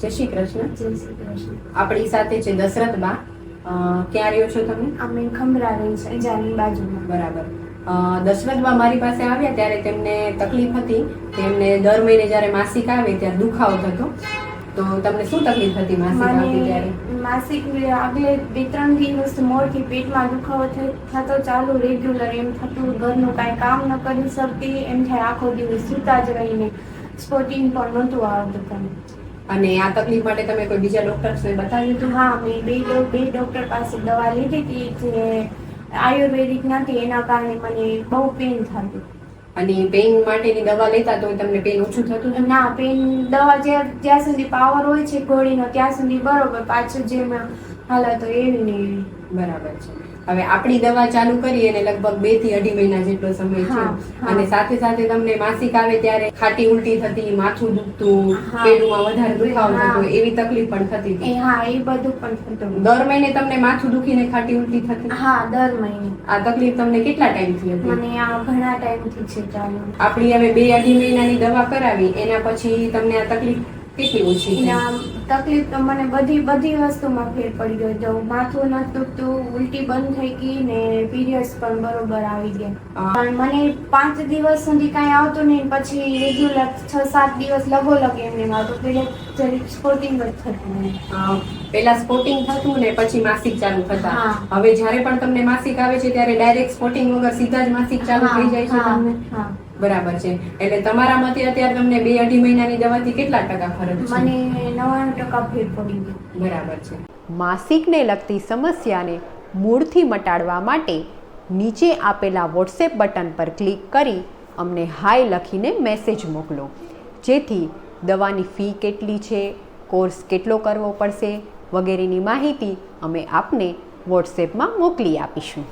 જય શ્રી કૃષ્ણ. જય શ્રી કૃષ્ણ. આપણી સાથે છે દશરથ બા અ, ક્યાં રહ્યો છો તમે? અમે ખમરા રહી છે જાની બાજુમાં. બરાબર. અ, દશરથ બા મારી પાસે આવ્યા ત્યારે તેમને તકલીફ હતી. તેમને દર મહિને જ્યારે માસિક આવે ત્યારે દુખાવો થતો. તો તમને શું તકલીફ હતી માસિક આવતી ત્યારે? માસિક આગલે બે ત્રણ દિવસ મોરથી પેટમાં દુખાવો થતો ચાલુ રેગ્યુલર એમ થતું. ઘરનું કાંઈ કામ ન કરી શકતી. એમ થાય આખો દિવસ સૂતા જ રહીને. સ્પોટિંગ પણ નહોતું આવતું તમને અને આ તકલીફ માટે તમે કોઈ બીજા ડોક્ટર્સને બતાવ્યું હતું? હા મેં બે બે ડોક્ટર પાસે દવા લીધી હતી જે આયુર્વેદિક નથી એના કારણે મને બહુ પેન થતું અને પેઇન માટેની દવા લેતા તો તમને પેઇન ઓછું થતું ના પેન દવા જ્યાં જ્યાં સુધી પાવર હોય છે ગોળીનો ત્યાં સુધી બરોબર પાછું જે હાલત હોય એવી ને એવી. બરાબર છે. હવે આપણી દવા ચાલુ કરીએ અને લગભગ બેથી અઢી મહિના જેટલો સમય છે. અને સાથે સાથે તમને માસિક આવે ત્યારે ખાટી ઉલટી થતી માથું દુખતું. પેટમાં વધારે દુખાવો થતો એવી તકલીફ પણ થતી હતી. હા એ બધું પણ થતું દર મહિને તમને માથું દુખીને ખાટી ઉલટી થતી? હા દર મહિને. આ તકલીફ તમને કેટલા ટાઈમથી હતી? મને આ ઘણા ટાઈમથી છે ચાલુ. આપણી હવે બે અઢી મહિનાની દવા કરાવી એના પછી તમને આ તકલીફ કેટલી ઓછી તકલીફ તો મને બધી બધી વસ્તુમાં ફેર પડી ગયો. તો માથું ન દુખતું ઉલટી બંધ થઈ ગઈ ને પીરિયડ્સ પણ બરોબર આવી ગયા. પણ મને પાંચ દિવસ સુધી કાંઈ આવતું નહીં પછી રેગ્યુલર છ સાત દિવસ લગોલગ એમને આવતું. પીરિયડ જરી સ્પોર્ટિંગ જ થતું નહીં. પેલા સ્પોર્ટિંગ થતું ને પછી માસિક ચાલુ થતા. હવે જ્યારે પણ તમને માસિક આવે છે ત્યારે ડાયરેક્ટ સ્પોર્ટિંગ વગર સીધા જ માસિક ચાલુ થઈ જાય છે તમને? હા. બરાબર છે. એટલે તમારા મતે અત્યારે તમને બે અઢી મહિનાની દવાથી કેટલા ટકા ફરક છે? મને નવ્વાણું ટકા ફેર પડી ગયો. બરાબર છે. માસિકને લગતી સમસ્યાને મૂળથી મટાડવા માટે નીચે આપેલા વોટ્સએપ બટન પર ક્લિક કરી અમને હાય લખીને મેસેજ મોકલો. જેથી દવાની ફી કેટલી છે કોર્સ કેટલો કરવો પડશે વગેરેની માહિતી અમે આપને વોટ્સએપમાં મોકલી આપીશું.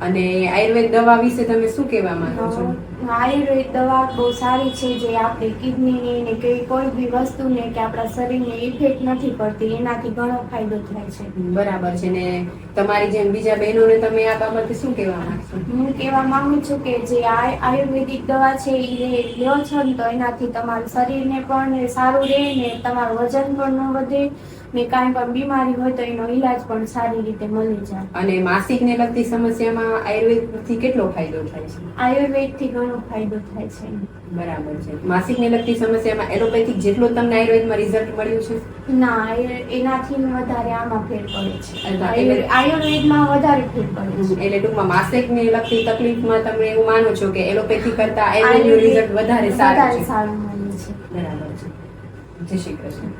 અને આયુર્વેદ દવા વિશે તમે શું કહેવા માંગો છો? આયુર્વેદ દવા બહુ સારી છે જે આપણે કિડનીની ને કે કોઈ બી વસ્તુને કે આપણા શરીરને ઇફેક્ટ નથી પડતી એનાથી ઘણો ફાયદો થાય છે. બરાબર છે. ને તમારી જેમ બીજા બહેનોને તમે આ બાબતે શું કહેવા માંગશો? હું કહેવા માંગુ છું કે જે આયુર્વેદિક દવા છે એ લ્યો છો ને તો એનાથી તમારું શરીરને પણ સારું રહે ને તમારું વજન પણ ન વધે. ને કાંઈ પણ બીમારી હોય તો એનો ઈલાજ પણ સારી રીતે મળી જાય. અને માસિકને લગતી સમસ્યામાં આયુર્વેદથી કેટલો ફાયદો થાય છે? આયુર્વેદથી ઘણો ફાયદો થાય છે. બરાબર છે. માસિકને લગતી સમસ્યામાં એલોપેથિક જેટલો તમને આયુર્વેદમાં રિઝલ્ટ મળ્યું છે? ના એનાથી વધારે આમાં ફેર પડે છે. આયુર્વેદમાં વધારે ફેર પડે છે. એટલે ટૂંકમાં માસિકને લગતી તકલીફમાં તમે એવું માનો છો કે એલોપેથી કરતા આયુર્વેદનું રિઝલ્ટ વધારે સારું છે. બરાબર છે. જય શ્રી કૃષ્ણ.